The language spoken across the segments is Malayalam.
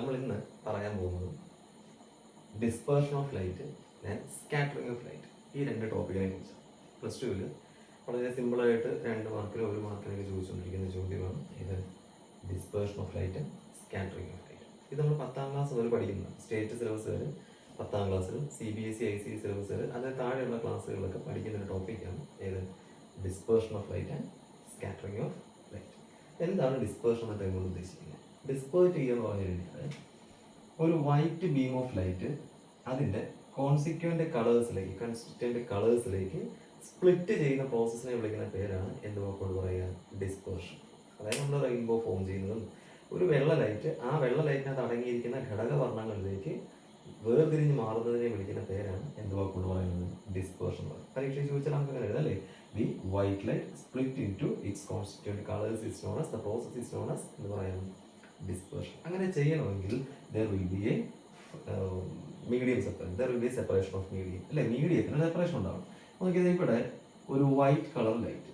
നമ്മൾ ഇന്ന് പറയാൻ പോകുന്നത് dispersion of light and scattering of light ഈ രണ്ട് ടോപ്പിക്കിനെ കുറിച്ച്. പ്ലസ് ടുവിൽ വളരെ സിമ്പിളായിട്ട് രണ്ട് മാർക്കിന് ഒരു മാർക്കിനൊക്കെ ചോദിച്ചുകൊണ്ടിരിക്കുന്ന ചോദ്യമാണ് ഇത് dispersion of light scattering of light ഇത് നമ്മൾ പത്താം ക്ലാസ് മുതൽ പഠിക്കുന്ന സ്റ്റേറ്റ് സിലബസ് വരെ പത്താം ക്ലാസ്സിലും C B S C I C syllabus വരെ അതിന് താഴെയുള്ള ക്ലാസ്സുകളിലൊക്കെ പഠിക്കുന്ന ഒരു ടോപ്പിക്കാണ് ഏത്? Dispersion of light and scattering of light എന്താണ് ഡിസ്പേർഷൻ എന്നൊക്കെ നമ്മൾ ഉദ്ദേശിക്കുന്നത്? ചെയ്യുക എന്ന് പറഞ്ഞു കഴിഞ്ഞാൽ ഒരു വൈറ്റ് ബീം ഓഫ് ലൈറ്റ് അതിന്റെ കോൺസിക്വന്റ് കളേഴ്സിലേക്ക് കൺസിസ്റ്റന്റ് കളേഴ്സിലേക്ക് സ്പ്ലിറ്റ് ചെയ്യുന്ന പ്രോസസ്സിനെ വിളിക്കുന്ന പേരാണ് എന്ത് വാക്കോട് പറയുക? ഡിസ്പേർഷൻ അതായത് നമ്മൾ റെയിൻബോ ഫോം ചെയ്യുന്നതും ഒരു വെള്ള ലൈറ്റ് ആ വെള്ള ലൈറ്റിനകത്ത് അടങ്ങിയിരിക്കുന്ന ഘടകവർണങ്ങളിലേക്ക് വേർതിരിഞ്ഞ് മാറുന്നതിനെ വിളിക്കുന്ന പേരാണ് എന്ത് വാക്കോട് പറയുന്നത്? ഡിസ്പേർഷൻ പരീക്ഷയിൽ ചോദിച്ചാൽ നമുക്ക് അങ്ങനെ എഴുതാം അല്ലേ? The white light split into its constituent colours is known as the process is known എന്ന് പറയുന്നത് ഡിസ്പേർഷൻ അങ്ങനെ ചെയ്യണമെങ്കിൽ there will be a medium separation there will be separation of medium അല്ലെ? മീഡിയത്തിന് സെപ്പറേഷൻ ഉണ്ടാവും നോക്കിയത് ഇവിടെ ഒരു വൈറ്റ് കളർ ലൈറ്റ്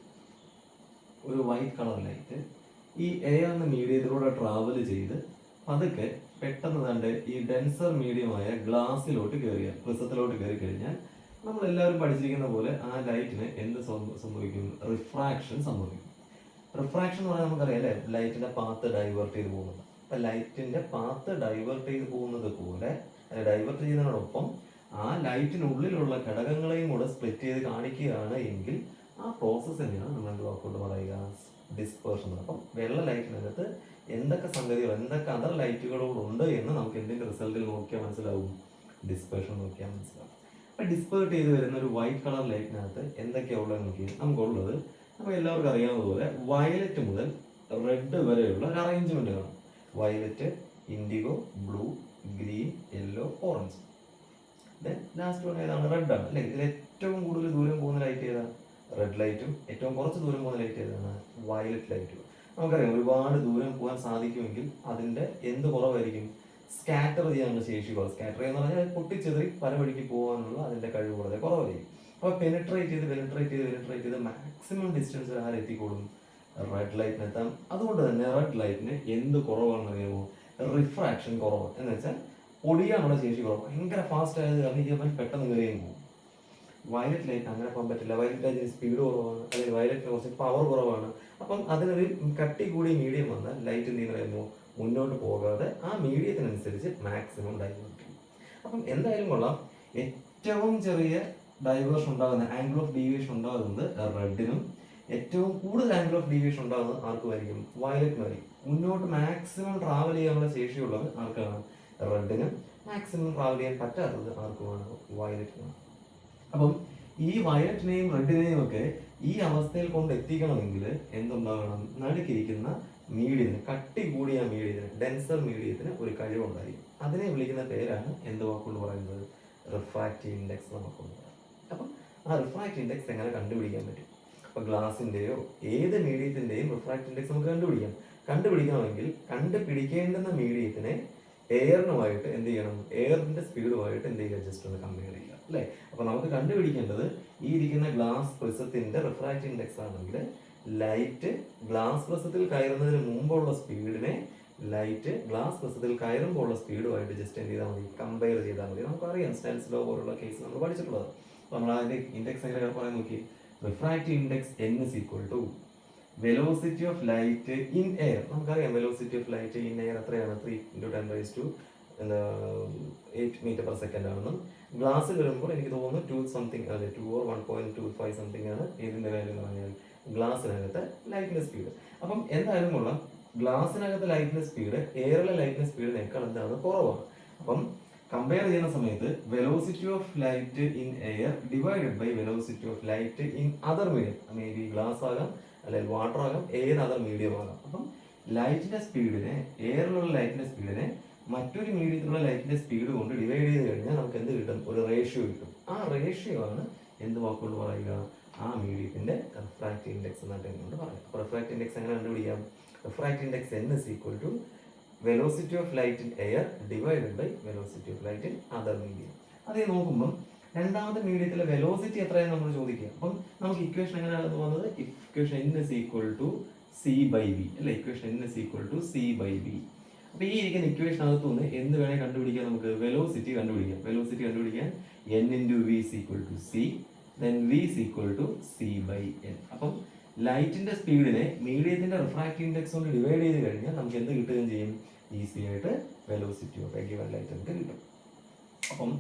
ഒരു വൈറ്റ് കളർ ലൈറ്റ് ഈ എയർ എന്ന മീഡിയത്തിലൂടെ ട്രാവൽ ചെയ്ത് പതുക്കെ പെട്ടെന്ന് തന്നെ ഈ ഡെൻസർ മീഡിയമായ ഗ്ലാസ്സിലോട്ട് കയറിയ പ്രിസത്തിലോട്ട് കയറി കഴിഞ്ഞാൽ നമ്മൾ എല്ലാവരും പഠിച്ചിരിക്കുന്ന പോലെ ആ ലൈറ്റിന് എന്ത് സംഭ- സംഭവിക്കും? റിഫ്രാക്ഷൻ സംഭവിക്കും. റിഫ്രാക്ഷൻ എന്ന് പറഞ്ഞാൽ നമുക്കറിയാം അല്ലേ? ലൈറ്റിന്റെ പാത്ത് ഡൈവേർട്ട് ചെയ്ത് പോകുന്നത്. അപ്പൊ ലൈറ്റിന്റെ പാത്ത് ഡൈവേർട്ട് ചെയ്ത് പോകുന്നത് പോലെ ഡൈവേർട്ട് ചെയ്യുന്നതിനോടൊപ്പം ആ ലൈറ്റിനുള്ളിലുള്ള ഘടകങ്ങളെയും കൂടെ സ്പ്ലിറ്റ് ചെയ്ത് കാണിക്കുകയാണ് എങ്കിൽ ആ പ്രോസസ്സ് തന്നെയാണ് നമ്മൾ എന്ത് വാക്കുകൊണ്ട് പറയുക? ഡിസ്പേർഷൻ അപ്പം വെള്ള ലൈറ്റിനകത്ത് എന്തൊക്കെ സംഗതികൾ എന്തൊക്കെ അതർ ലൈറ്റുകളുണ്ട് എന്ന് നമുക്ക് എന്തിന്റെ റിസൾട്ടിൽ നോക്കിയാൽ മനസ്സിലാവും? ഡിസ്പേർഷൻ നോക്കിയാൽ മനസ്സിലാവും. അപ്പൊ ഡിസ്പേർട്ട് ചെയ്ത് വരുന്ന ഒരു വൈറ്റ് കളർ ലൈറ്റിനകത്ത് എന്തൊക്കെയാ ഉള്ളത് നോക്കി നമുക്കുള്ളത് നമുക്ക് എല്ലാവർക്കും അറിയാവുന്നതുപോലെ വയലറ്റ് മുതൽ റെഡ് വരെയുള്ള ഒരു അറേഞ്ച്മെന്റ് കാണും violet indigo blue green yellow orange then last one ഏതാണ്? റെഡ് ആണ്. അല്ലേ? ഇതിൽ ഏറ്റവും കൂടുതൽ ദൂരം പോകുന്ന ലൈറ്റ് ഏതാണ്? റെഡ് ലൈറ്റും ഏറ്റവും കുറച്ച് ദൂരം പോകുന്ന ലൈറ്റ് ഏതാണ്? വയലറ്റ് ലൈറ്റും നമുക്കറിയാം ഒരുപാട് ദൂരം പോകാൻ സാധിക്കുമെങ്കിൽ അതിന്റെ എന്ത് കുറവായിരിക്കും? സ്കാറ്റർ ചെയ്യാനുള്ള ശേഷി കുറവ്. സ്കാറ്റർ എന്ന് പറഞ്ഞാൽ പൊട്ടിച്ചെതിറി പല വഴിക്ക് പോകാനുള്ള അതിന്റെ കഴിവ് വളരെ കുറവായിരിക്കും. അപ്പോൾ പെനിട്രേറ്റ് ചെയ്ത് പെനിട്രേറ്റ് ചെയ്ത് പെനിട്രേറ്റ് ചെയ്ത് മാക്സിമം ഡിസ്റ്റൻസ് ആരെ എത്തിക്കോളും. റെഡ് ലൈറ്റിന് എത്താം. അതുകൊണ്ട് തന്നെ റെഡ് ലൈറ്റിന് എന്ത് കുറവാണെന്ന് അറിയാമോ? റിഫ്രാക്ഷൻ കുറവ്. എന്ന് വെച്ചാൽ പൊടിയാനുള്ള ശേഷി കുറവ്. ഭയങ്കര ഫാസ്റ്റ് ആയത് കാരണം പെട്ടെന്ന് കയറിയും പോകും വയലറ്റ് ലൈറ്റ് അങ്ങനെ പോകാൻ പറ്റില്ല. വയലറ്റ് ലൈറ്റിന് സ്പീഡ് കുറവാണ്. അല്ലെങ്കിൽ വയലറ്റിന് കുറച്ച് പവർ കുറവാണ്. അപ്പം അതിനൊരു കട്ടി കൂടിയ മീഡിയം വന്നാൽ ലൈറ്റ് എന്ത് ചെയ്യുന്നു മുന്നോട്ട് പോകാതെ ആ മീഡിയത്തിനനുസരിച്ച് മാക്സിമം ഡൈവേർട്ട് ചെയ്യും അപ്പം എന്തായാലും കൊള്ളാം. ഏറ്റവും ചെറിയ ഡൈവേർഷൻ ഉണ്ടാകുന്ന ആംഗിൾ ഓഫ് ഡീവിയേഷൻ ഉണ്ടാകുന്നത് റെഡിനും ഏറ്റവും കൂടുതൽ ആംഗിൾ ഓഫ് ഡീവിയേഷൻ ഉണ്ടാകുന്നത് ആർക്കുമായിരിക്കും? വയലറ്റിനായിരിക്കും മുന്നോട്ട് മാക്സിമം ട്രാവൽ ചെയ്യാനുള്ള ശേഷിയുള്ളത് ആർക്കാണ്? റെഡിനും മാക്സിമം ട്രാവൽ ചെയ്യാൻ പറ്റാത്തത് ആർക്കുമാണ്? വയലറ്റിനാണ് അപ്പം ഈ വയലറ്റിനെയും റെഡിനെയും ഒക്കെ ഈ അവസ്ഥയിൽ കൊണ്ട് എത്തിക്കണമെങ്കിൽ എന്തുണ്ടാകണം? നടുക്കിരിക്കുന്ന മീഡിയത്തിന് കട്ടി കൂടിയ മീഡിയത്തിന് ഡെൻസർ മീഡിയത്തിന് ഒരു കഴിവുണ്ടായിരിക്കും. അതിനെ വിളിക്കുന്ന പേരാണ് എന്ത് വാക്കുകൊണ്ട് പറയുന്നത്? റിഫ്രാക്റ്റീവ് ഇൻഡെക്സ് നമുക്കുണ്ട് അപ്പം ആ റിഫ്രാക്റ്റ് ഇൻഡെക്സ് എങ്ങനെ കണ്ടുപിടിക്കാൻ പറ്റും? അപ്പൊ ഗ്ലാസിന്റെയോ ഏത് മീഡിയത്തിന്റെയും റിഫ്രാക്റ്റ് ഇൻഡെക്സ് നമുക്ക് കണ്ടുപിടിക്കാം. കണ്ടുപിടിക്കണമെങ്കിൽ കണ്ടുപിടിക്കേണ്ടുന്ന മീഡിയത്തിനെ എയറിനുമായിട്ട് എന്ത് ചെയ്യണം? എയറിന്റെ സ്പീഡുമായിട്ട് എന്ത് ചെയ്യുക? ജസ്റ്റ് ഒന്ന് കമ്പയർ ചെയ്യുക അല്ലേ? അപ്പോൾ നമുക്ക് കണ്ടുപിടിക്കേണ്ടത് ഈ ഇരിക്കുന്ന ഗ്ലാസ് പ്രിസത്തിന്റെ റിഫ്രാക്റ്റ് ഇൻഡെക്സ് ആണെങ്കിൽ ലൈറ്റ് ഗ്ലാസ് പ്രിസത്തിൽ കയറുന്നതിന് മുമ്പുള്ള സ്പീഡിനെ ലൈറ്റ് ഗ്ലാസ് പ്രിസത്തിൽ കയറുമ്പോൾ ഉള്ള സ്പീഡുമായിട്ട് ജസ്റ്റ് എന്ത് ചെയ്താൽ മതി കമ്പയർ ചെയ്താൽ മതി. നമുക്കറിയാം സ്റ്റെൻസ് ലോ പോലുള്ള കേസ് നമ്മൾ പഠിച്ചിട്ടുള്ളത്. അപ്പൊ നമ്മൾ അതിന്റെ ഇൻഡെക്സ് എങ്ങനെ പറയാൻ നോക്കി refractive index N is equal to velocity of light in air നമുക്കറിയാം velocity of light in air എത്രയാണ്? Three into ten raise to എന്താ എയ്റ്റ് മീറ്റർ പെർ സെക്കൻഡ് ആണെന്നും ഗ്ലാസ്സിൽ വരുമ്പോൾ എനിക്ക് തോന്നുന്നു ടു സംതിങ് അതെ two or one point two five something ആണ് ഇതിന്റെ കാര്യം എന്ന് പറഞ്ഞാൽ ഗ്ലാസ്സിനകത്ത് ലൈറ്റിന്റെ സ്പീഡ് അപ്പം എന്തായാലും കൊള്ളാം. ഗ്ലാസ്സിനകത്ത് ലൈറ്റിന്റെ സ്പീഡ് എയറിലെ ലൈറ്റിന്റെ സ്പീഡിനേക്കാൾ എന്താണ് കുറവാണ്. അപ്പം കമ്പയർ ചെയ്യുന്ന സമയത്ത് velocity of light in air divided by velocity of light in other medium may be glass ആകാം അല്ലെങ്കിൽ വാട്ടർ ആകാം എയർ അതർ മീഡിയം ആകാം. അപ്പം ലൈറ്റിന്റെ സ്പീഡിനെ എയറിലുള്ള ലൈറ്റിന്റെ സ്പീഡിനെ മറ്റൊരു മീഡിയത്തിലുള്ള ലൈറ്റിന്റെ സ്പീഡ് കൊണ്ട് ഡിവൈഡ് ചെയ്ത് കഴിഞ്ഞാൽ നമുക്ക് എന്ത് കിട്ടും? ഒരു റേഷ്യോ കിട്ടും. ആ റേഷ്യോ ആണ് എന്ത് വാക്കുകൊണ്ട് പറയുക? ആ മീഡിയത്തിന്റെ റിഫ്രാക്റ്റ് ഇൻഡെക്സ് എന്നായിട്ട് കൊണ്ട് പറയാം? അപ്പോൾ റിഫ്രാക്റ്റീവ് ഇൻഡെക്സ് എങ്ങനെ കണ്ടുപിടിക്കാം? Refract index N is equal to velocity of light in air divided by velocity of light in other medium അതേ നോക്കുമ്പം രണ്ടാമത്തെ മീഡിയത്തിലെ വെലോസിറ്റി എത്രയാണ് നമ്മൾ ചോദിക്കുക അപ്പം നമുക്ക് ഇക്വേഷൻ എങ്ങനെയാണ് തോന്നുന്നത് equation N is equal to C by B അല്ലെ? Equation N is equal to C by B അപ്പൊ ഈ ഇരിക്കുന്ന ഇക്വേഷൻ അകത്തു നിന്ന് എന്ത് വേണേൽ കണ്ടുപിടിക്കാം നമുക്ക്? വെലോസിറ്റി കണ്ടുപിടിക്കാം. വെലോസിറ്റി കണ്ടുപിടിക്കാൻ N into V is equal to C then V is equal to C by N അപ്പം ലൈറ്റിന്റെ സ്പീഡിനെ മീഡിയത്തിന്റെ റിഫ്രാക്റ്റീവ് ഇൻഡെക്സ് കൊണ്ട് ഡിവൈഡ് ചെയ്ത് കഴിഞ്ഞാൽ നമുക്ക് എന്ത് കിട്ടുകയും ചെയ്യും? ഈസി ആയിട്ട് velocity of a given light നമുക്ക് കിട്ടും. അപ്പം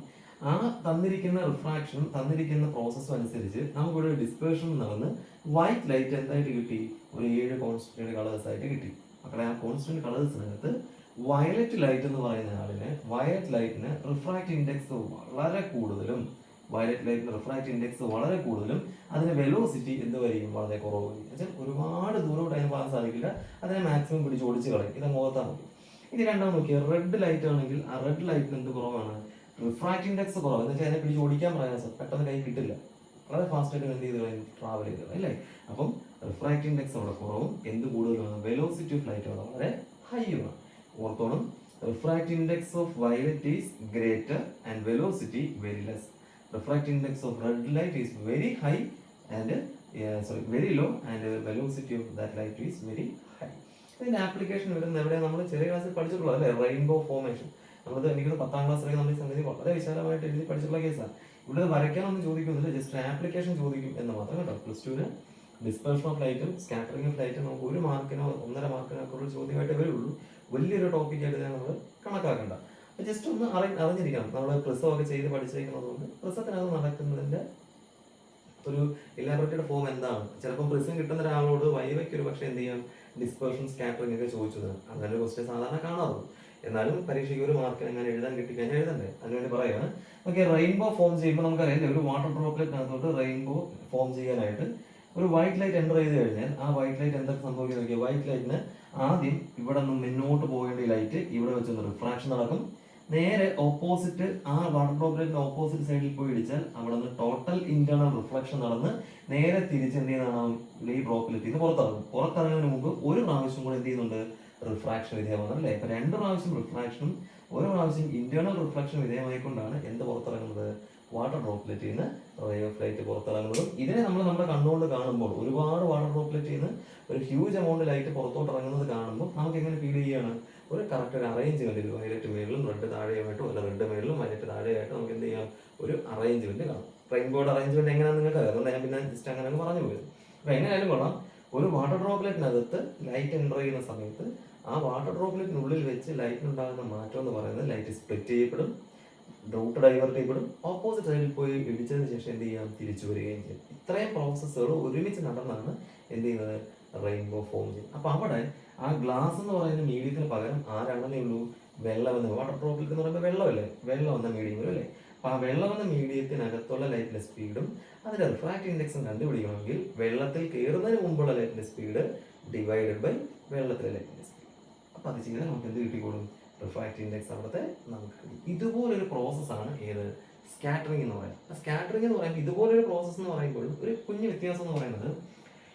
ആ തന്നിരിക്കുന്ന റിഫ്രാക്ഷനും തന്നിരിക്കുന്ന പ്രോസസ്സും അനുസരിച്ച് ഡിസ്പേഷൻ ഡിസ്പേർഷൻ നടന്ന് വൈറ്റ് ലൈറ്റ് എന്തായിട്ട് കിട്ടി? ഒരു ഏഴ് കോൺസ്റ്റന്റ് കളേഴ്സ് ആയിട്ട് കിട്ടി. അപ്പോൾ ആ കോൺസ്റ്റന്റ് കളേഴ്സിനകത്ത് വയലറ്റ് ലൈറ്റ് എന്ന് പറയുന്ന ആളിന് വയലറ്റ് ലൈറ്റിന് റിഫ്രാക്റ്റീവ് ഇൻഡെക്സ് വളരെ കൂടുതലും വയലറ്റ് ലൈറ്റ് റിഫ്രാക്റ്റ് ഇൻഡെക്സ് വളരെ കൂടുതലും അതിന്റെ വെലോസിറ്റി എന്ന് വരികയും വളരെ കുറവായിരിക്കും എന്നുവെച്ചാൽ ഒരുപാട് ദൂരോട്ട് അതിന് പോകാൻ സാധിക്കില്ല. അതിനെ മാക്സിമം പിടിച്ച് ഓടിച്ച് കളയും. ഇത് മുഖത്താണ് ഇനി രണ്ടാമത് നോക്കിയാൽ റെഡ് ലൈറ്റ് ആണെങ്കിൽ ആ റെഡ് ലൈറ്റിന് എന്ത് കുറവാണ്? റിഫ്രാക്റ്റ് ഇൻഡെക്സ് കുറവ്. എന്ന് വെച്ചാൽ അതിനെ പിടിച്ച് ഓടിക്കാൻ പറയാൻ പെട്ടെന്ന് കൈ കിട്ടില്ല. വളരെ ഫാസ്റ്റായിട്ട് എന്ത് ചെയ്ത് ട്രാവൽ ചെയ്ത് അല്ലേ? അപ്പം റിഫ്രാക്റ്റ് ഇൻഡെക്സ് അവിടെ കുറവും. എന്ത് കൂടുതലാണ്? വെലോസിറ്റി ഓഫ് ലൈറ്റ് അവിടെ വളരെ ഹൈയുമാണ് ഓർത്തോണം. Refract index of violet is greater and velocity very less refract index of red light is very high and sorry very low and velocity of that light is very high ഇതിന്റെ ആപ്ലിക്കേഷൻ വരുന്നത് എവിടെ നമ്മൾ ചെറിയ ക്ലാസ്സിൽ പഠിച്ചിട്ടുള്ളത് അല്ലേ? റെയിൻബോ ഫോമേഷൻ നമ്മളത് എനിക്കൊരു പത്താം ക്ലാസ് വരെ നമ്മൾ സംഗതി വളരെ വിശാലമായിട്ട് എഴുതി പഠിച്ചിട്ടുള്ള കേസാണ് ഇവിടെ വരയ്ക്കാനൊന്നും ചോദിക്കുന്നില്ല ജസ്റ്റ് ആപ്ലിക്കേഷൻ ചോദിക്കും എന്ന് മാത്രം കേട്ടോ. പ്ലസ് ടുവിന് ഡിസ്പെർഷൻ ഓഫ് ലൈറ്റും സ്കാറ്ററിംഗ് ഓഫ് ലൈറ്റും നമുക്ക് ഒരു മാർക്കിനോ ഒന്നര മാർക്കിനോ ഒക്കെ ഉള്ള ചോദ്യമായിട്ട് വരുള്ളൂ. വലിയൊരു ടോപ്പിക്കായിട്ട് ഞാൻ നമ്മൾ കണക്കാക്കണ്ട. ജസ്റ്റ് ഒന്ന് അറി അറിഞ്ഞിരിക്കണം. നമ്മൾ പ്രിസം ഒക്കെ ചെയ്ത് പഠിച്ചിരിക്കണമെന്നുണ്ട് പ്രസവത്തിനകത്ത് നടക്കുന്നതിന്റെ ഒരു ഇലാബറേറ്റഡ് ഫോം എന്താണ്? ചിലപ്പോൾ പ്രിസം കിട്ടുന്ന ഒരാളോട് വൈവയ്ക്ക് ഒരു പക്ഷേ എന്ത് ചെയ്യാം? ഡിസ്പേർഷൻ സ്കാറ്ററിംഗ് ഒക്കെ ചോദിച്ചത്. അങ്ങനെ ക്വസ്റ്റ്യൻ സാധാരണ കാണാറുള്ളൂ എന്നാലും പരീക്ഷയ്ക്ക് ഒരു മാർക്ക് അങ്ങനെ എഴുതാൻ കിട്ടി കിട്ടിക്കഴിഞ്ഞാൽ എഴുതണ്ടേ? അതിനുവേണ്ടി പറയുകയാണ് ഓക്കെ റെയിൻബോ ഫോം ചെയ്യുമ്പോൾ നമുക്കറിയാം ഒരു വാട്ടർ ഡ്രോപ്ലെറ്റിനകത്തോട്ട് റെയിൻബോ ഫോം ചെയ്യാനായിട്ട് ഒരു വൈറ്റ് ലൈറ്റ് എന്റർ ചെയ്ത് കഴിഞ്ഞാൽ ആ വൈറ്റ് ലൈറ്റ് എന്തൊക്കെ സംഭവിക്കുന്നത് നോക്കിയാൽ വൈറ്റ് ലൈറ്റിന് ആദ്യം ഇവിടെ നിന്ന് മുന്നോട്ട് പോകേണ്ട ലൈറ്റ് ഇവിടെ വെച്ചൊന്ന് റിഫ്രാക്ഷൻ നടക്കും. നേരെ ഓപ്പോസിറ്റ് ആ വാട്ടർ ഡ്രോപ്പിലേക്ക് ഓപ്പോസിറ്റ് സൈഡിൽ പോയി ഇടിച്ചാൽ അവിടെ നിന്ന് ടോട്ടൽ ഇന്റേണൽ റിഫ്ലക്ഷൻ നടന്ന് നേരെ തിരിച്ച് എന്ത് ചെയ്യുന്നതാണ് ഈ ഇത് പുറത്തിറങ്ങും. പുറത്തിറങ്ങുന്നതിന് മുമ്പ് ഒരു പ്രാവശ്യം കൂടെ എന്ത് ചെയ്യുന്നുണ്ട്? റിഫ്രാക്ഷൻ വിധേയമാണ് അല്ലേ? ഇപ്പൊ രണ്ട് പ്രാവശ്യം റിഫ്രാക്ഷനും ഒരു പ്രാവശ്യം ഇന്റേണൽ റിഫ്ലക്ഷൻ വിധേയമായിക്കൊണ്ടാണ് എന്ത് പുറത്തിറങ്ങുന്നത്? വാട്ടർ ഡ്രോപ്ലെറ്റിൽ നിന്ന് റേ ഓഫ് ലൈറ്റ് പുറത്തിറങ്ങുന്നതും. ഇതിനെ നമ്മൾ നമ്മുടെ കണ്ണുകൊണ്ട് കാണുമ്പോൾ ഒരുപാട് വാട്ടർ ഡ്രോപ്ലെറ്റിൽ നിന്ന് ഒരു ഹ്യൂജ് എമൗണ്ട് ലൈറ്റ് പുറത്തോട്ട് ഇറങ്ങുന്നത് കാണുമ്പോൾ നമുക്ക് എങ്ങനെ ഫീൽ ചെയ്യാണ് ഒരു കറക്റ്റ് ഒരു അറേഞ്ച്മെന്റ് ഇത് വയലറ്റ് മേളിലും റെഡ് താഴെയായിട്ടും അല്ല റെഡ് മേളിലും വയലറ്റ് താഴെയായിട്ടും നമുക്ക് എന്ത് ചെയ്യാം? ഒരു അറേഞ്ച്മെന്റ് കാണാം. റെയിൻബോർഡ് അറേഞ്ച്മെന്റ് എങ്ങനെയാണെന്ന് നിങ്ങൾക്ക് അറിയാം. അതുകൊണ്ട് ഞാൻ പിന്നെ ജസ്റ്റ് അങ്ങനെ അങ്ങ് പറഞ്ഞു പോയത്. അപ്പൊ എങ്ങനെയായാലും കൊള്ളാം. ഒരു വാട്ടർ ഡ്രോപ്ലെറ്റിനകത്ത് ലൈറ്റ് എന്റർ ചെയ്യുന്ന സമയത്ത് ആ വാട്ടർ ഡ്രോപ്ലെറ്റിനുള്ളിൽ വെച്ച് ലൈറ്റിനുണ്ടാകുന്ന മാറ്റം എന്ന് പറയുന്നത് ലൈറ്റ് സ്പ്ലിറ്റ് ചെയ്യപ്പെടും ഡൗട്ട് ഡൈവേർട്ട് ചെയ്യപ്പെടും ഓപ്പോസിറ്റ് സൈഡിൽ പോയി ഇടിച്ചതിന് ശേഷം എന്ത് ചെയ്യാം? തിരിച്ചു വരികയും ചെയ്യും. ഇത്രയും പ്രോസസ്സുകൾ ഒരുമിച്ച് നടന്നാണ് എന്ത് ചെയ്യുന്നത്? റെയിൻബോ ഫോം ചെയ്യും അപ്പൊ അവിടെ ആ ഗ്ലാസ് എന്ന് പറയുന്ന മീഡിയത്തിന് പകരം ആരാണെന്നേ ഉള്ളൂ? വെള്ളം എന്ന് വാട്ടർ ഡ്രോപ്ലെറ്റ് എന്ന് പറയുമ്പോൾ വെള്ളമല്ലേ? വെള്ളം എന്ന മീഡിയം വരും അല്ലേ? അപ്പൊ ആ വെള്ളം എന്ന മീഡിയത്തിനകത്തുള്ള ലൈറ്റിന്റെ സ്പീഡും അതിന്റെ റിഫ്രാക്റ്റ് ഇൻഡെക്സും കണ്ടുപിടിക്കണമെങ്കിൽ വെള്ളത്തിൽ കയറുന്നതിന് മുമ്പുള്ള ലൈറ്റിന്റെ സ്പീഡ് ഡിവൈഡഡ് ബൈ വെള്ളത്തിലെ ലൈറ്റിന്റെ സ്പീഡ് അപ്പൊ അത് ചെയ്താൽ നമുക്ക് എന്ത് കിട്ടിക്കോളും? റിഫ്രാക്റ്റ് ഇൻഡെക്സ് അവിടുത്തെ നമുക്ക് കിട്ടും. ഇതുപോലൊരു പ്രോസസ്സാണ് ഏത്? സ്കാറ്ററിംഗ് എന്ന് പറയുന്നത്. സ്കാറ്ററിംഗ് എന്ന് പറയുമ്പോൾ ഇതുപോലൊരു പ്രോസസ്സ് എന്ന് പറയുമ്പോൾ ഒരു കുഞ്ഞു വ്യത്യാസം എന്ന് പറയുന്നത്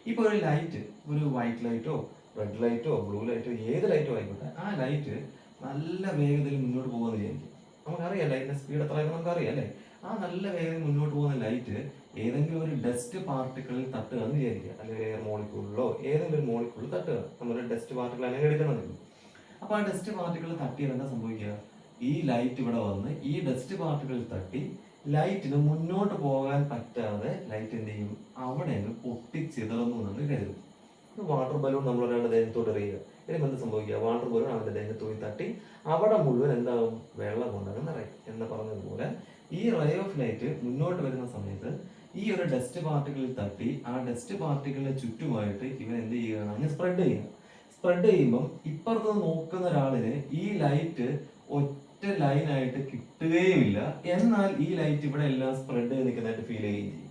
ഇപ്പോൾ ഒരു ലൈറ്റ് ഒരു വൈറ്റ് ലൈറ്റോ റെഡ് ലൈറ്റോ ബ്ലൂ ലൈറ്റോ ഏത് ലൈറ്റോ ആയിക്കോട്ടെ ആ ലൈറ്റ് നല്ല വേഗതയിൽ മുന്നോട്ട് പോകുമെന്ന് വിചാരിക്കും. നമുക്കറിയാം ലൈറ്റിന്റെ സ്പീഡ് എത്രയാണെന്ന് നമുക്കറിയാം അല്ലേ? ആ നല്ല വേഗതയിൽ മുന്നോട്ട് പോകുന്ന ലൈറ്റ് ഏതെങ്കിലും ഒരു ഡസ്റ്റ് പാർട്ടിക്കിളിൽ തട്ടുക എന്ന് വിചാരിക്കുക. അല്ലെങ്കിൽ എയർ മോളിക്കൂളിലോ ഏതെങ്കിലും ഒരു മോളിക്കൂളിൽ തട്ടുക. നമ്മളൊരു ഡസ്റ്റ് പാർട്ടിക്കിൾ അല്ലെങ്കിൽ എടുക്കണമെന്നില്ല അപ്പോൾ ആ ഡസ്റ്റ് പാർട്ടിക്കിൾ തട്ടിയാൽ എന്താ സംഭവിക്കുക? ഈ ലൈറ്റ് ഇവിടെ വന്ന് ഈ ഡസ്റ്റ് പാർട്ടിക്കിൾ തട്ടി ലൈറ്റിന് മുന്നോട്ട് പോകാൻ പറ്റാതെ ലൈറ്റ് എന്ത് ചെയ്യും? അവിടെ അങ്ങ് പൊട്ടിച്ചിതറുന്നു എന്ന് കരുതും. വാട്ടർ ബലൂൺ നമ്മൾ ഒരാളുടെ ദേഹത്തോട് എറിയുക. ഇതിന് എന്ത് സംഭവിക്കുക? വാട്ടർ ബലൂൺ അവന്റെ ദേഹത്ത് പോയി തട്ടി അവിടെ മുഴുവൻ എന്താവും? വെള്ളം കൊണ്ടങ്ങ് നിറയും എന്ന് പറഞ്ഞതുപോലെ ഈ റേ ഓഫ് ലൈറ്റ് മുന്നോട്ട് വരുന്ന സമയത്ത് ഈ ഒരു ഡസ്റ്റ് പാർട്ടിക്കിളിൽ തട്ടി ആ ഡസ്റ്റ് പാർട്ടിക്കിളിന് ചുറ്റുമായിട്ട് ഇവൻ എന്ത് ചെയ്യുകയാണ്? സ്പ്രെഡ് ചെയ്യുക. സ്പ്രെഡ് ചെയ്യുമ്പം ഇപ്പുറത്ത് നോക്കുന്ന ഒരാളിന് ഈ ലൈറ്റ് ഒറ്റ ലൈനായിട്ട് കിട്ടുകയുമില്ല. എന്നാൽ ഈ ലൈറ്റ് ഇവിടെ എല്ലാം സ്പ്രെഡ് ചെയ്ത് നിൽക്കുന്നതായിട്ട് ഫീൽ ചെയ്യുകയും ചെയ്യും.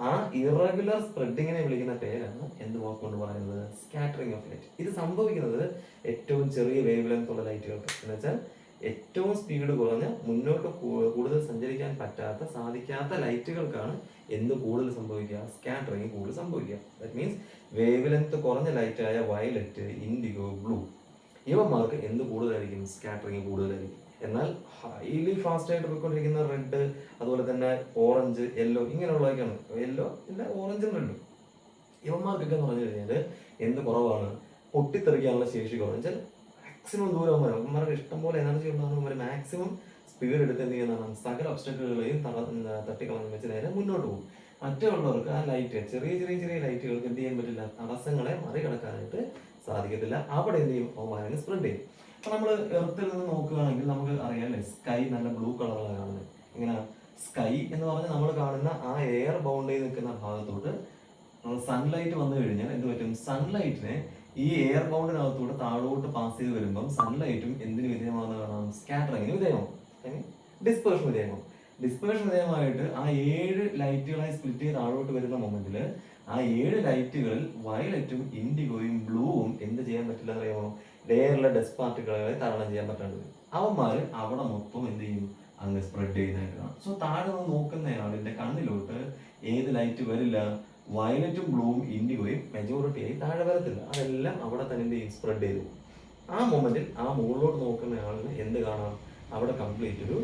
ആ ഇറഗുലർ സ്പ്രെഡിങ്ങിനെ വിളിക്കുന്ന പേരാണ് എന്ത് വാക്കുകൊണ്ട് പറയുന്നത്? സ്കാറ്ററിംഗ് ഓഫ് ലൈറ്റ് ഇത് സംഭവിക്കുന്നത് ഏറ്റവും ചെറിയ വേവ് ലെങ്ത് ഉള്ള ലൈറ്റുകൾക്ക് എന്ന് വെച്ചാൽ ഏറ്റവും സ്പീഡ് കുറഞ്ഞ് മുന്നോട്ട് കൂടുതൽ സഞ്ചരിക്കാൻ പറ്റാത്ത സാധിക്കാത്ത ലൈറ്റുകൾക്കാണ് എന്ത് കൂടുതൽ സംഭവിക്കുക? സ്കാറ്ററിങ് കൂടുതൽ സംഭവിക്കുക. ദാറ്റ് മീൻസ് വേവ് ലെങ്ത് കുറഞ്ഞ ലൈറ്റായ വയലറ്റ് ഇൻഡിഗോ ബ്ലൂ ഇവന്മാർക്ക് എന്ത് കൂടുതലായിരിക്കും? സ്കാറ്ററിങ് കൂടുതലായിരിക്കും. എന്നാൽ ഹൈലി ഫാസ്റ്റ് ആയിട്ട് പോയിക്കൊണ്ടിരിക്കുന്ന റെഡ് അതുപോലെ തന്നെ ഓറഞ്ച് യെല്ലോ ഇങ്ങനെയുള്ളതൊക്കെയാണ്. യെല്ലോ ഇല്ല ഓറഞ്ചും റെഡും ഇവന്മാർക്കൊക്കെ എന്ന് പറഞ്ഞു കഴിഞ്ഞാൽ എന്ത് കുറവാണ്? പൊട്ടിത്തെറിക്കാനുള്ള ശേഷി കുറവ്. വെച്ചാൽ മാക്സിമം ദൂരം അവന്മാർക്ക് ഇഷ്ടം പോലെ എനർജി ഉണ്ടാകുന്ന അവന്മാർ മാക്സിമം സ്പീഡ് എടുത്ത് എന്ത് ചെയ്യുന്നതാണ്? സകല ഒബ്സ്റ്റക്കിളുകളെയും തട്ടിക്കളഞ്ഞ് വെച്ച് നേരെ മുന്നോട്ട് പോകും. മറ്റുള്ളവർക്ക് ആ ലൈറ്റ് ചെറിയ ചെറിയ ചെറിയ ലൈറ്റുകൾക്ക് എന്ത് ചെയ്യാൻ പറ്റില്ല? തടസ്സങ്ങളെ മറികടക്കാനായിട്ട് സാധിക്കത്തില്ല. അവിടെ എന്ത് ചെയ്യും? ഓമാനങ്ങൾ സ്പ്രെഡ് ചെയ്യും. അപ്പൊ നമ്മൾ എർത്തിൽ നിന്ന് നോക്കുകയാണെങ്കിൽ നമുക്ക് അറിയാം സ്കൈ നല്ല ബ്ലൂ കളറിലാണ് കാണുന്നത്. ഇങ്ങനെ സ്കൈ എന്ന് പറഞ്ഞാൽ നമ്മൾ കാണുന്ന ആ എയർ ബൗണ്ടറി നിൽക്കുന്ന ഭാഗത്തോട്ട് സൺലൈറ്റ് വന്നു കഴിഞ്ഞാൽ എന്ത് പറ്റും? സൺലൈറ്റിനെ ഈ എയർ ബൗണ്ടിനകത്തൂടെ താഴോട്ട് പാസ് ചെയ്ത് വരുമ്പം സൺലൈറ്റും എന്തിനു വിധേയമാകുന്ന കാണാം? സ്കാറ്ററിങ്ങിന് വിധേയമാവും. ഡിസ്പേർഷൻ വിധേയമാവും. ഡിസ്പേർഷൻ വിധേയമായിട്ട് ആ ഏഴ് ലൈറ്റുകളായി സ്പ്ലിറ്റ് ചെയ്ത് താഴോട്ട് വരുന്ന മൊമെന്റിൽ ആ ഏഴ് ലൈറ്റുകളിൽ വയലറ്റും ഇൻഡിഗോയും ബ്ലൂവും എന്ത് ചെയ്യാൻ പറ്റില്ല അറിയാമോ? ലെയറിലെ ഡസ്റ്റ് പാർട്ടിക്കിളുകളെ തരണം ചെയ്യാൻ പറ്റാണ്ട് വരും അവന്മാർ അവിടെ മൊത്തം എന്ത് ചെയ്യും? അങ്ങ് സ്പ്രെഡ് ചെയ്യുന്നതായിട്ട് കാണാം. സോ താഴെ നിന്ന് നോക്കുന്നയാളിന്റെ കണ്ണിലോട്ട് ഏത് ലൈറ്റ് വരില്ല? വയലറ്റും ബ്ലൂവും ഇൻഡിഗോയും മെജോറിറ്റി ആയി താഴെ വരത്തില്ല. അതെല്ലാം അവിടെ തന്നെ സ്പ്രെഡ് ചെയ്തു. ആ മൊമെന്റിൽ ആ മുകളിലോട്ട് നോക്കുന്ന ആളിന് എന്ത് കാണാം? അവിടെ കംപ്ലീറ്റ് ഒരു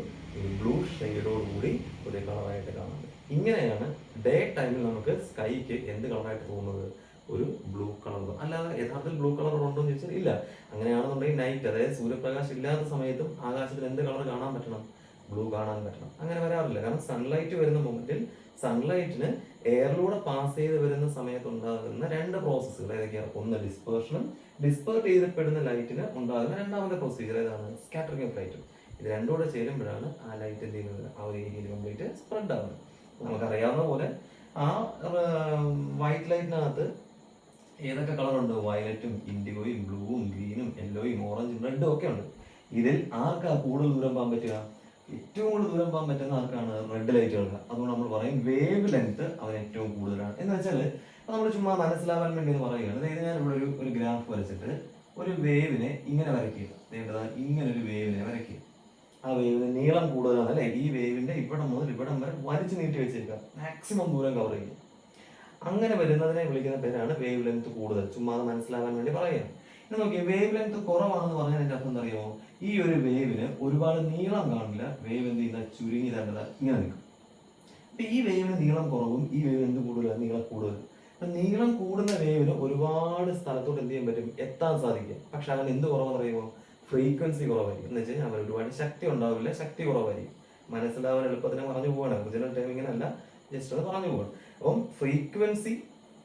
ബ്ലൂ ഷെയ്ഡോട് കൂടി ഒരു കളറായിട്ട് കാണുന്നത് ഇങ്ങനെയാണ് ഡേ ടൈമിൽ നമുക്ക് സ്കൈക്ക് എന്ത് കളറായിട്ട് തോന്നുന്നത്? ഒരു ബ്ലൂ കളർ അല്ലാതെ യഥാർത്ഥത്തിൽ ബ്ലൂ കളർ ഉണ്ടോ എന്ന് ചോദിച്ചാൽ ഇല്ല. അങ്ങനെയാണെന്നുണ്ടെങ്കിൽ നൈറ്റ് അതായത് സൂര്യപ്രകാശം ഇല്ലാത്ത സമയത്തും ആകാശത്തിൽ എന്ത് കളർ കാണാൻ പറ്റണം? ബ്ലൂ കാണാൻ പറ്റണം. അങ്ങനെ വരാറില്ല. കാരണം സൺലൈറ്റ് വരുന്ന മൊമെന്റിൽ സൺലൈറ്റിന് എയറിലൂടെ പാസ് ചെയ്ത് വരുന്ന സമയത്ത് ഉണ്ടാകുന്ന രണ്ട് പ്രോസസ്സുകൾ ഏതൊക്കെയാണ് ഒന്ന് ഡിസ്പേർഷനും ഡിസ്പേർട്ട് ചെയ്തപ്പെടുന്ന ലൈറ്റിന് ഉണ്ടാകുന്ന രണ്ടാമത്തെ പ്രൊസീജിയർ ഏതാണ്? സ്കാറ്ററിംഗ് ഓഫ് ലൈറ്റും ഇത് രണ്ടുകൂടെ ചേരുമ്പോഴാണ് ആ ലൈറ്റ് എന്ത് ചെയ്യുന്നത്? ആ ഒരു ഏരിയയിൽ കംപ്ലീറ്റ് സ്പ്രെഡ് ആവുന്നത്. നമുക്കറിയാവുന്ന പോലെ ആ വൈറ്റ് ലൈറ്റിനകത്ത് ഏതൊക്കെ കളറുണ്ട് വയലറ്റും ഇൻഡിഗോയും ബ്ലൂവും ഗ്രീനും യെല്ലോയും ഓറഞ്ചും റെഡും ഒക്കെ ഉണ്ട്. ഇതിൽ ആർക്കാ കൂടുതൽ ദൂരം പോകാൻ പറ്റുക? ഏറ്റവും കൂടുതൽ ദൂരം പോകാൻ പറ്റുന്ന ആർക്കാണ് റെഡ് ലൈറ്റുകൾക്ക് അതുകൊണ്ട് നമ്മൾ പറയും വേവ് ലെങ്ത് അവൻ ഏറ്റവും കൂടുതലാണ്. എന്ന് വെച്ചാൽ നമ്മൾ ചുമ്മാ മനസ്സിലാവാൻ വേണ്ടി പറയുകയാണ്. അതായത് ഞാൻ ഇവിടെ ഒരു ഒരു ഗ്രാഫ് വരച്ചിട്ട് ഒരു വേവിനെ ഇങ്ങനെ വരയ്ക്കുക. ഇങ്ങനെ ഒരു വേവിനെ വരയ്ക്കുക. ആ വേവിന് നീളം കൂടുതലാണ് ഈ വേവിന്റെ ഇവിടം മുതൽ ഇവിടം വരെ വലിച്ചു നീട്ടി വെച്ചേക്കുക. മാക്സിമം ദൂരം കവർ ചെയ്യും അങ്ങനെ വരുന്നതിനെ വിളിക്കുന്ന പേരാണ് വേവ് ലെങ്ത് കൂടുതൽ. ചുമ്മാ മനസ്സിലാക്കാൻ വേണ്ടി പറയുക ഇനി നോക്കിയേ വേവ് ലെങ്ത് കുറവാണെന്ന് പറഞ്ഞാൽ എന്റെ അർത്ഥം അറിയാമോ അറിയുമോ? ഈ ഒരു വേവിന് ഒരുപാട് നീളം കാണില്ല. വേവ് എന്ത് ചെയ്യുന്ന ചുരുങ്ങി തണ്ടത് ഇങ്ങനെ നിൽക്കും. അപ്പൊ ഈ വേവിന് നീളം കുറവും ഈ വേവ് എന്ത് കൂടുതലാണ്? നീളം കൂടുതൽ. അപ്പൊ നീളം കൂടുന്ന വേവിന് ഒരുപാട് സ്ഥലത്തോട്ട് എന്ത് ചെയ്യാൻ പറ്റും? എത്താൻ സാധിക്കും. പക്ഷെ അങ്ങനെ എന്ത് കുറവെന്ന് പറയുമോ ഫ്രീക്വൻസി കുറവായിരിക്കും. എന്ന് വെച്ചാൽ കഴിഞ്ഞാൽ ഒരുപാട് ശക്തി ഉണ്ടാവില്ല ശക്തി കുറവായിരിക്കും. മനസ്സിലാവാൻ എളുപ്പത്തിന് പറഞ്ഞു പോവാണ്. ഒറിജിനൽ അല്ല ജസ്റ്റ് അത് പറഞ്ഞു പോകണം അപ്പം ഫ്രീക്വൻസി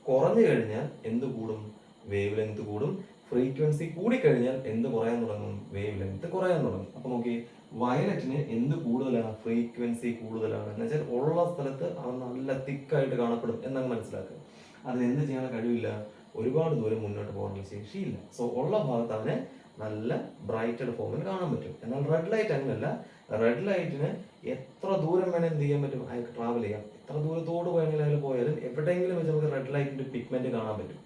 കുറഞ്ഞു കഴിഞ്ഞാൽ എന്ത് കൂടും? വേവ് ലെങ്ത് കൂടും. ഫ്രീക്വൻസി കൂടിക്കഴിഞ്ഞാൽ എന്ത് കുറയാൻ തുടങ്ങും? വേവ് ലെങ്ത് കുറയാൻ തുടങ്ങും. അപ്പൊ നോക്കി വയലറ്റിന് എന്ത് കൂടുതലാണ്? ഫ്രീക്വൻസി കൂടുതലാണ്. എന്ന് വെച്ചാൽ ഉള്ള സ്ഥലത്ത് അവൻ നല്ല തിക്കായിട്ട് കാണപ്പെടും എന്നങ്ങ് മനസ്സിലാക്കുക. അതിന് എന്ത് ചെയ്യാൻ കഴിവില്ല? ഒരുപാട് ദൂരം മുന്നോട്ട് പോകാനുള്ള ശേഷിയില്ല. സോ ഉള്ള ഭാഗത്ത് അവനെ നല്ല ബ്രൈറ്റഡ് ഫോമിൽ കാണാൻ പറ്റും. എന്നാൽ റെഡ് ലൈറ്റ് അങ്ങനെയല്ല റെഡ് ലൈറ്റിന് എത്ര ദൂരം വേണേൽ എന്ത് ചെയ്യാൻ പറ്റും? അയാൾക്ക് ട്രാവൽ ചെയ്യാം. എത്ര ദൂരത്തോട് വേണമെങ്കിലും അയാൾ പോയാലും എവിടെയെങ്കിലും വെച്ച് നമുക്ക് റെഡ് ലൈറ്റിന്റെ പിഗ്മെന്റ് കാണാൻ പറ്റും.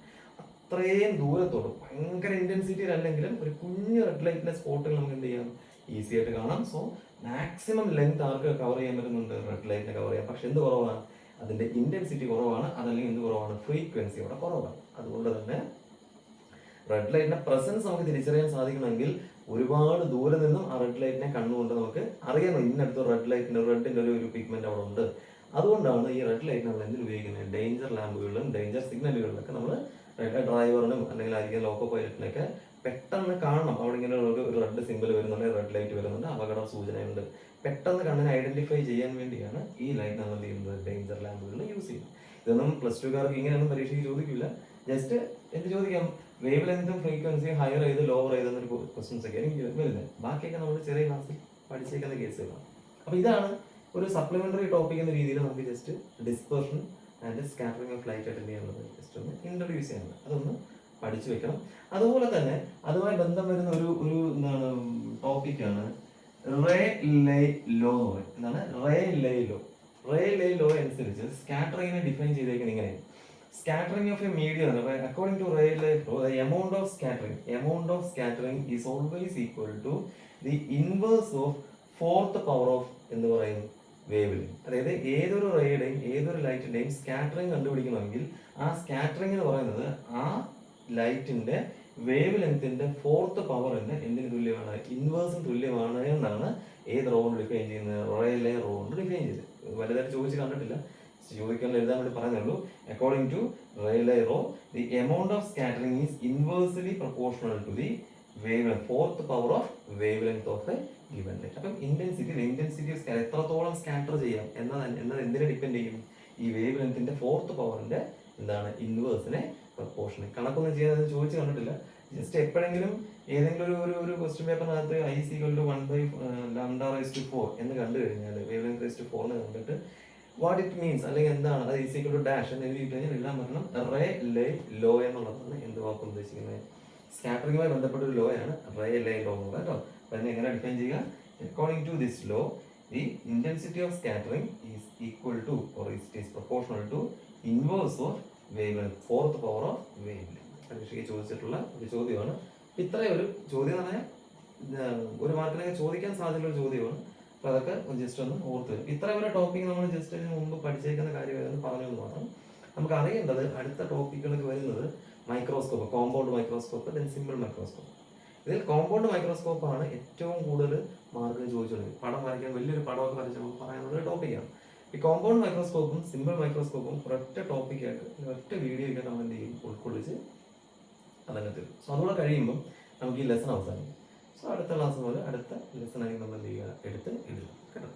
അത്രയും ദൂരത്തോട് ഭയങ്കര ഇന്റൻസിറ്റിയിൽ അല്ലെങ്കിലും ഒരു കുഞ്ഞു റെഡ് ലൈറ്റിന്റെ സ്പോട്ടുകൾ നമുക്ക് എന്ത് ചെയ്യാം? ഈസി ആയിട്ട് കാണാം. സോ മാക്സിമം ലെങ്ത് ആർക്ക് കവർ ചെയ്യാൻ പറ്റുന്നുണ്ട്? റെഡ് ലൈറ്റിനെ കവർ ചെയ്യാം. പക്ഷെ എന്ത് കുറവാണ്? അതിന്റെ ഇന്റൻസിറ്റി കുറവാണ്. അതല്ലെങ്കിൽ എന്ത് കുറവാണ്? ഫ്രീക്വൻസി അവിടെ കുറവാണ്. അതുകൊണ്ട് തന്നെ റെഡ് ലൈറ്റിന്റെ പ്രസൻസ് നമുക്ക് തിരിച്ചറിയാൻ സാധിക്കണമെങ്കിൽ ഒരുപാട് ദൂരെ നിന്നും ആ റെഡ് ലൈറ്റിനെ കണ്ണുകൊണ്ട് നമുക്ക് അറിയാം. ഇന്നടുത്ത് റെഡ് ലൈറ്റിന്റെ റെഡിന്റെ ഒരു പിഗ്മെന്റ് അവിടെ ഉണ്ട്. അതുകൊണ്ടാണ് ഈ റെഡ് ലൈറ്റ് നമ്മൾ എന്തിനു ഉപയോഗിക്കുന്നത്. ഡേഞ്ചർ ലാമ്പുകളിലും ഡേഞ്ചർ സിഗ്നലുകളിലൊക്കെ നമ്മൾ ഡ്രൈവറിനും അല്ലെങ്കിൽ ആയിരിക്കും ലോക്കോ പൈലറ്റിനൊക്കെ പെട്ടെന്ന് കാണണം. അവിടെ ഇങ്ങനെ ഒരു റെഡ് സിമ്പിൾ വരുന്നുണ്ട് റെഡ് ലൈറ്റ് വരുന്നുണ്ട് അപകട സൂചനയുണ്ട്. പെട്ടെന്ന് കണ്ണിനെ ഐഡന്റിഫൈ ചെയ്യാൻ വേണ്ടിയാണ് ഈ ലൈറ്റ് നമ്മൾ ചെയ്യുന്നത്? ഡേഞ്ചർ ലാമ്പുകളിൽ യൂസ് ചെയ്യുന്നത്. ഇതൊന്നും പ്ലസ് ടുക്കാർക്ക് ഇങ്ങനെയൊന്നും പരീക്ഷയ്ക്ക് ചോദിക്കില്ല. ജസ്റ്റ് എന്ത് ചോദിക്കാം. വേവ് ലെങ്തും ഫ്രീക്വൻസിയും ഹയർ ചെയ്ത് ലോവർ ചെയ്ത് എന്നൊരു ക്വസ്റ്റ്യൻസ് ഒക്കെ എനിക്ക് വരുന്നത്. ബാക്കിയൊക്കെ നമ്മൾ ചെറിയ ക്ലാസ്സിൽ പഠിച്ചേക്കുന്ന കേസുകളാണ് അപ്പോൾ ഇതാണ് ഒരു സപ്ലിമെന്ററി ടോപ്പിക് എന്ന രീതിയിൽ നമുക്ക് just dispersion and scattering of light attend ചെയ്യാനുള്ളത് ജസ്റ്റ് ഒന്ന് ഇൻട്രൊഡ്യൂസ് ചെയ്യാനുള്ളത് അതൊന്ന് പഠിച്ചു വെക്കണം. അതുപോലെ തന്നെ അതുമായി ബന്ധം വരുന്ന ഒരു ഒരു എന്താണ് ടോപ്പിക്കാണ് റേ ലേ ലോ എന്നാണ്. Rayleigh law Rayleigh law അനുസരിച്ച് സ്കാറ്ററിങ്ങിനെ ഡിഫൈൻ ചെയ്തേക്കുന്നത് ഇങ്ങനെ scattering of a medium according to Rayleigh law the amount of scattering amount of scattering is always equal to the inverse of fourth power of എന്ന് പറയും വേവിൽ അതായത് ഏതൊരു റേയുടെയും ഏതൊരു ലൈറ്റിന്റെയും സ്കാറ്ററിങ് കണ്ടുപിടിക്കണമെങ്കിൽ ആ സ്കാറ്ററിംഗ് എന്ന് പറയുന്നത് ആ ലൈറ്റിന്റെ വേവ് ലെങ്ത്തിന്റെ ഫോർത്ത് പവറിന്റെ എന്തിന് തുല്യമാണ്? ഇൻവേഴ്സിന് തുല്യമാണ് എന്നാണ് ഏത് റോ ഡിഫൈൻ ചെയ്യുന്നത്? റോയിലെ റോ ഡിഫൈൻ ചെയ്തത്. വലുതായിട്ട് ചോദിച്ച് കണ്ടിട്ടില്ല. ചോദിക്കാൻ എഴുതാൻ വേണ്ടി പറയുന്നുള്ളൂ according to Rayleigh law the amount of scattering is inversely proportional to the wave fourth power of wave length of a given light അപ്പം ഇന്റൻസിറ്റി ഇന്റൻസിറ്റി ഓഫ് എത്രത്തോളം സ്കാറ്റർ ചെയ്യാം എന്നത് എന്നത് എന്തിനെ ഡിപ്പെൻഡ് ചെയ്യും? ഈ വേവ് ലെങ്ത്തിന്റെ ഫോർത്ത് പവറിന്റെ എന്താണ്? ഇൻവേഴ്സിനെ പ്രൊപ്പോർഷൻ കണക്കൊന്നും ചെയ്യാതെ ചോദിച്ചു കണ്ടിട്ടില്ല. ജസ്റ്റ് എപ്പോഴെങ്കിലും ഏതെങ്കിലും ഒരു ഒരു ഒരു question പേപ്പറിനകത്ത് I C to one by lambda raise to four എന്ന് കണ്ടു കഴിഞ്ഞാൽ wave length raise to four എന്ന് കണ്ടിട്ട് വാട്ട് ഇറ്റ് മീൻസ് അല്ലെങ്കിൽ എന്താണ്? അത് ഈസ് ഈക്വൽ ടു ഡാഷ് എന്ന് എഴുതി കഴിഞ്ഞാൽ എല്ലാം പറഞ്ഞു റേ ലേ ലോ എന്നുള്ളതാണ് എന്ത് വാക്ക് ഉദ്ദേശിക്കുന്നത്. സ്കാറ്ററിംഗുമായി ബന്ധപ്പെട്ട ഒരു ലോ ആണ് റേ ലേ ലോ എന്നുള്ളത് കേട്ടോ. അപ്പോൾ അതിനെ എങ്ങനെ ഡിഫൈൻ ചെയ്യുക? According to this law the intensity of scattering is equal to or it is proportional to inverse of wave fourth power of wave പരീക്ഷയ്ക്ക് ചോദിച്ചിട്ടുള്ള ഒരു ചോദ്യമാണ്. ഇത്രയും ഒരു ചോദ്യം എന്ന് പറഞ്ഞാൽ ഒരു മാർക്കിനൊക്കെ ചോദിക്കാൻ സാധ്യതയുള്ള ഒരു ചോദ്യമാണ്. അപ്പൊ അതൊക്കെ ജസ്റ്റ് ഒന്ന് ഓർത്ത് വരും. ഇത്ര വരെ ടോപ്പിക് നമ്മൾ ജസ്റ്റ് മുമ്പ് പഠിച്ചേക്കുന്ന കാര്യമായിരുന്നു പറഞ്ഞത് മാത്രം നമുക്ക് അറിയേണ്ടത് അടുത്ത ടോപ്പിക്കുകളൊക്കെ വരുന്നത് microscope compound microscope then simple microscope ഇതിൽ കോമ്പൗണ്ട് മൈക്രോസ്കോപ്പ് ആണ് ഏറ്റവും കൂടുതൽ മാർക്ക് ചോദിച്ചുള്ളത് പടം വരയ്ക്കാൻ വലിയൊരു പടമൊക്കെ വരച്ച് നമുക്ക് പറയാനുള്ള ഒരു ടോപ്പിക്കാണ് ഈ കോമ്പൗണ്ട് മൈക്രോസ്കോപ്പും സിമ്പിൾ മൈക്രോസ്കോപ്പും ഒരൊറ്റ ടോപ്പിക്കായിട്ട് ഒരൊറ്റ വീഡിയോ ഒക്കെ നമ്മൾ എന്ത് ചെയ്യും? ഉൾക്കൊള്ളിച്ച് അതങ്ങനെ തരും. സോ അതുകൂടെ കഴിയുമ്പോൾ നമുക്ക് ഈ ലെസൺ അവസാനിക്കും അടുത്ത ക്ലാസ് മുതൽ അടുത്ത ലെസൺ ആയി നമ്മൾ എന്ത് ചെയ്യുക? എടുത്ത് എഴുതുക. കേട്ടോ?